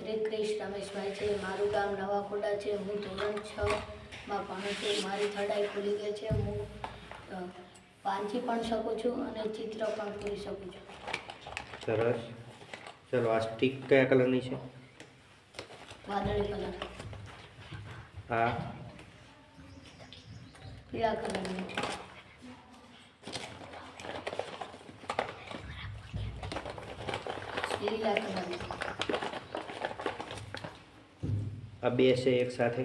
ચૌધરી ક્રિશ રમેશભાઈ છે મારું ગામ નવાખોડા છે હું ધોરણ છ માં ભણું છું. મારી થડાઈ ખુલી ગઈ છે. હું વાંચી પણ શકું છું અને ચિત્ર પણ પૂરી શકું છું. સરસ. ચલો આ સ્ટીક કયા કલરની છે? વાદળી કલર આ? પીળા કલરની છે. લીલા કલરની આ બે છે એક સાથે.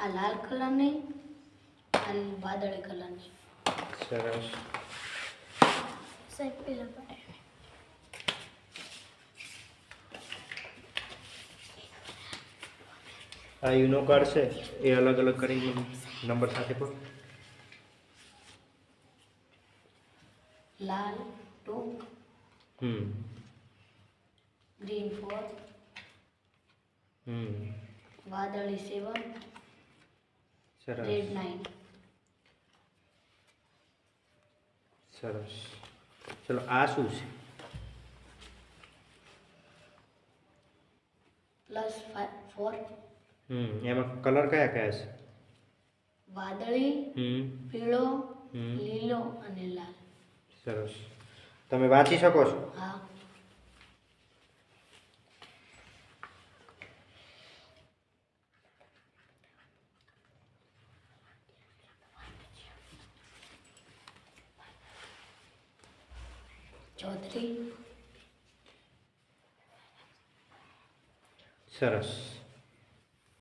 આ લાલ કલરની આ વાદળી કલરની સરસ. સાહેબ પેલા પડે આ યુનો કાર્ડ છે એ અલગ અલગ કરી નંબર સાથે પણ. લાલ ટુ હમ. Green four. હમ. વાદળી સેવન. સરસ. Red nine. સરસ. ચલો આ શું છે? Plus four. હમ એમાં કલર કયા કયા છે? વાદળી હમ. પીળો હમ. લીલો અને લાલ. સરસ. તમે વાંચી શકો છો? હા. ચૌધરી. સરસ.